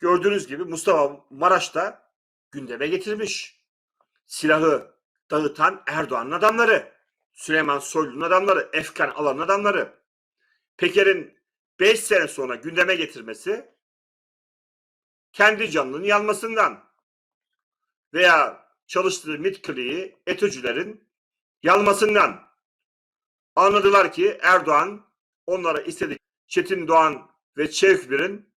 gördüğünüz gibi Mustafa Maraş'ta gündeme getirmiş. Silahı dağıtan Erdoğan'ın adamları, Süleyman Soylu'nun adamları, Efkan Alan'ın adamları. Peker'in 5 sene sonra gündeme getirmesi kendi canının yanmasından veya çalıştığı MİT kliği ETÖ'cülerin yanmasından anladılar ki Erdoğan onlara istedik Çetin Doğan ve Çevkbir'in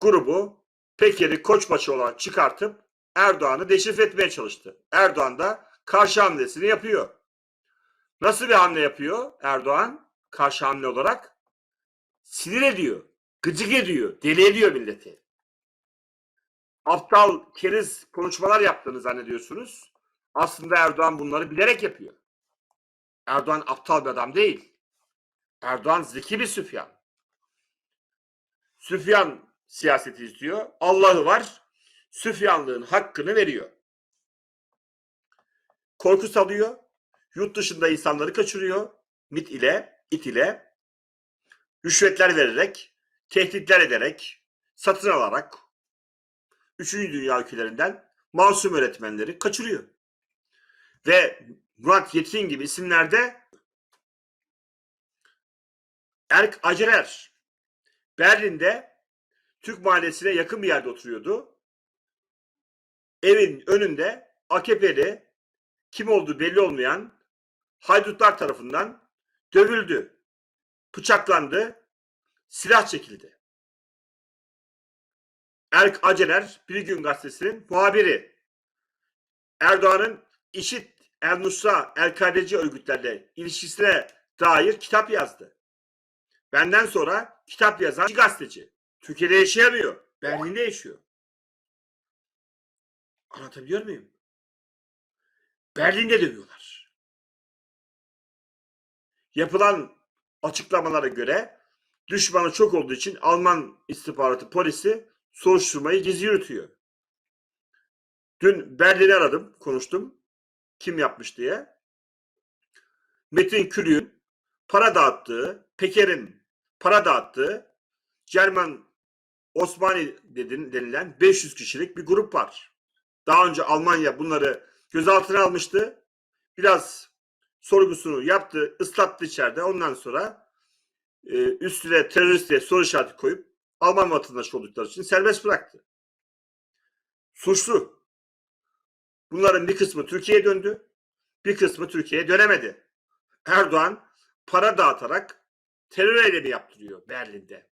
grubu Peker'i koçbaşı olarak çıkartıp Erdoğan'ı deşifre etmeye çalıştı. Erdoğan da karşı hamlesini yapıyor. Nasıl bir hamle yapıyor Erdoğan? Karşı hamle olarak sinir ediyor, gıcık ediyor, deli ediyor milleti. Aptal, keriz konuşmalar yaptığını zannediyorsunuz. Aslında Erdoğan bunları bilerek yapıyor. Erdoğan aptal bir adam değil. Erdoğan zeki bir Süfyan. Süfyan siyaseti istiyor. Allah'ı var. Süfyanlığın hakkını veriyor. Korku salıyor. Yurt dışında insanları kaçırıyor. MIT ile, IT ile. Rüşvetler vererek, tehditler ederek, satın alarak, üçüncü dünya ülkelerinden masum öğretmenleri kaçırıyor. Ve Murat Yetkin gibi isimlerde Erk Acerer Berlin'de Türk mahallesine yakın bir yerde oturuyordu. Evin önünde AKP'li kim olduğu belli olmayan haydutlar tarafından dövüldü, bıçaklandı, silah çekildi. Erk Aceler Bir Gün Gazetesi'nin muhabiri. Erdoğan'ın İşit, El Nusra, El Kadeci örgütlerle ilişkisine dair kitap yazdı. Benden sonra kitap yazan gazeteci. Türkiye'de yaşayamıyor. Berlin'de yaşıyor. Anlatabiliyor muyum? Berlin'de dövüyorlar. Yapılan açıklamalara göre düşmanı çok olduğu için Alman istihbaratı polisi soruşturmayı gizli yürütüyor. Dün Berlin'i aradım, konuştum. Kim yapmış diye. Metin Külü'nün para dağıttığı, Peker'in para dağıttığı Cerman Osmani dedin, denilen 500 kişilik bir grup var. Daha önce Almanya bunları gözaltına almıştı. Biraz sorgusunu yaptı, ıslattı içeride. Ondan sonra e, üstüne terörist diye soru işareti koyup Alman vatandaşı oldukları için serbest bıraktı. Suçlu. Bunların bir kısmı Türkiye'ye döndü. Bir kısmı Türkiye'ye dönemedi. Erdoğan para dağıtarak terör eylemi yaptırıyor Berlin'de.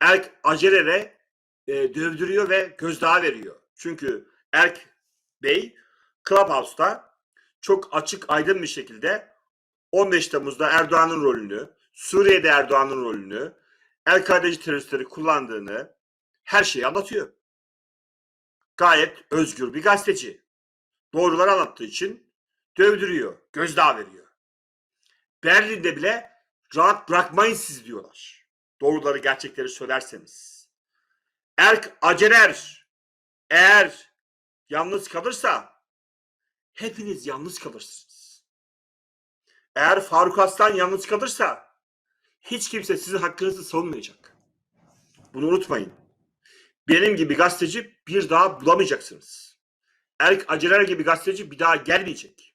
Erk acelere e, dövdürüyor ve gözdağı veriyor. Çünkü Erk Bey Clubhouse'da çok açık aydın bir şekilde 15 Temmuz'da Erdoğan'ın rolünü, Suriye'de Erdoğan'ın rolünü, El-Kaideci teröristleri kullandığını her şeyi anlatıyor. Gayet özgür bir gazeteci. Doğruları anlattığı için dövdürüyor, gözdağı veriyor. Berlin'de bile rahat bırakmayın siz diyorlar. Doğruları, gerçekleri söylerseniz. Erk Aceler eğer yalnız kalırsa hepiniz yalnız kalırsınız. Eğer Faruk Aslan yalnız kalırsa hiç kimse sizin hakkınızı savunmayacak. Bunu unutmayın. Benim gibi gazeteci bir daha bulamayacaksınız. Erk Aceler gibi gazeteci bir daha gelmeyecek.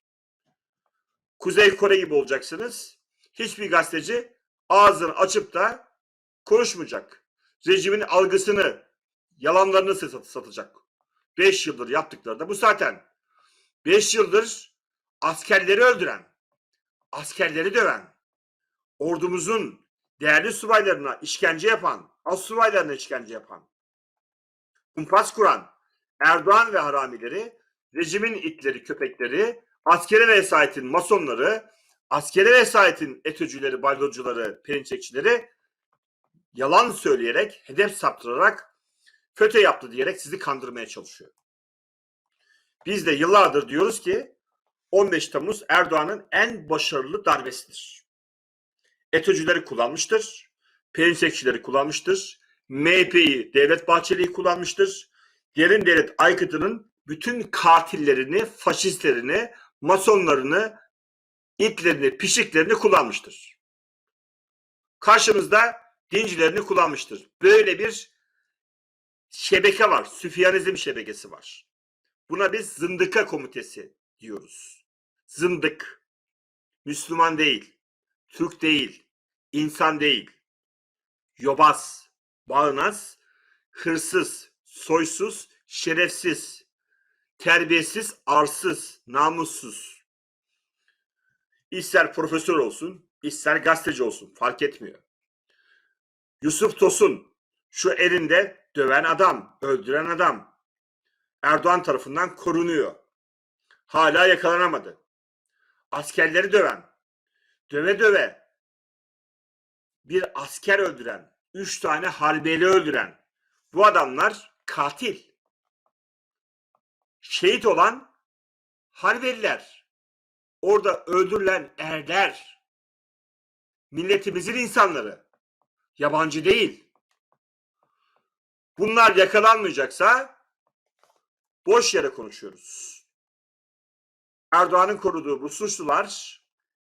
Kuzey Kore gibi olacaksınız. Hiçbir gazeteci ağzını açıp da konuşmayacak. Rejimin algısını, yalanlarını sat- satacak. 5 yıldır yaptıkları da bu zaten. 5 yıldır askerleri öldüren, askerleri döven, ordumuzun değerli subaylarına işkence yapan, az subaylarına işkence yapan, kumpas kuran Erdoğan ve haramileri, rejimin itleri, köpekleri, askeri vesayetin masonları, askeri vesayetin etücüleri, baldoccuları, perinçekçileri yalan söyleyerek, hedef saptırarak FETÖ yaptı diyerek sizi kandırmaya çalışıyor. Biz de yıllardır diyoruz ki 15 Temmuz Erdoğan'ın en başarılı darbesidir. ETÖ'cüleri kullanmıştır. Perinçekçileri kullanmıştır. MHP'yi, Devlet Bahçeli'yi kullanmıştır. Derin Devlet Aykıtı'nın bütün katillerini, faşistlerini, masonlarını, itlerini, pişiklerini kullanmıştır. Karşımızda dincilerini kullanmıştır. Böyle bir şebeke var. Süfyanizm şebekesi var. Buna biz zındıka komitesi diyoruz. Zındık. Müslüman değil. Türk değil. insan değil. Yobaz, bağnaz, hırsız, soysuz, şerefsiz, terbiyesiz, arsız, namussuz. İster profesör olsun, ister gazeteci olsun fark etmiyor. Yusuf Tosun şu elinde döven adam, öldüren adam. Erdoğan tarafından korunuyor. Hala yakalanamadı. Askerleri döven, döve döve bir asker öldüren, üç tane harbiyeli öldüren bu adamlar katil. Şehit olan harbeliler. Orada öldürülen erler. Milletimizin insanları. Yabancı değil. Bunlar yakalanmayacaksa boş yere konuşuyoruz. Erdoğan'ın koruduğu bu suçlular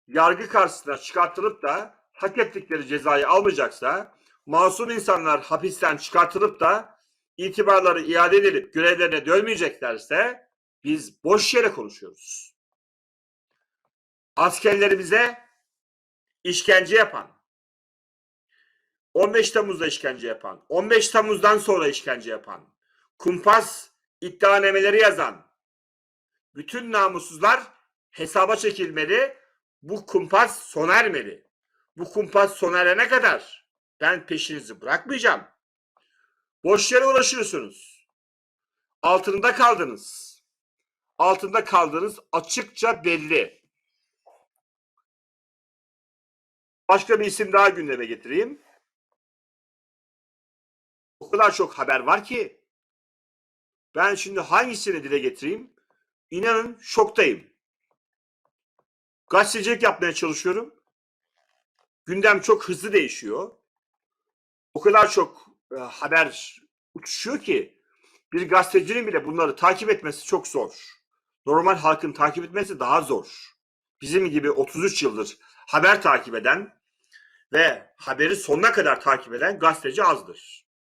yargı karşısına çıkartılıp da hak ettikleri cezayı almayacaksa, masum insanlar hapisten çıkartılıp da itibarları iade edilip görevlerine dönmeyeceklerse biz boş yere konuşuyoruz. Askerlerimize işkence yapan, 15 Temmuz'da işkence yapan, 15 Temmuz'dan sonra işkence yapan, kumpas iddianameleri yazan bütün namussuzlar hesaba çekilmeli. Bu kumpas sona ermeli. Bu kumpas sona erene kadar ben peşinizi bırakmayacağım. Boş yere uğraşıyorsunuz. Altında kaldınız. Altında kaldığınız açıkça belli. Başka bir isim daha gündeme getireyim. O kadar çok haber var ki ben şimdi hangisini dile getireyim? İnanın şoktayım. Gazetecilik yapmaya çalışıyorum. Gündem çok hızlı değişiyor. O kadar çok e, haber uçuşuyor ki bir gazetecinin bile bunları takip etmesi çok zor. Normal halkın takip etmesi daha zor. Bizim gibi 33 yıldır haber takip eden ve haberi sonuna kadar takip eden gazeteci azdır.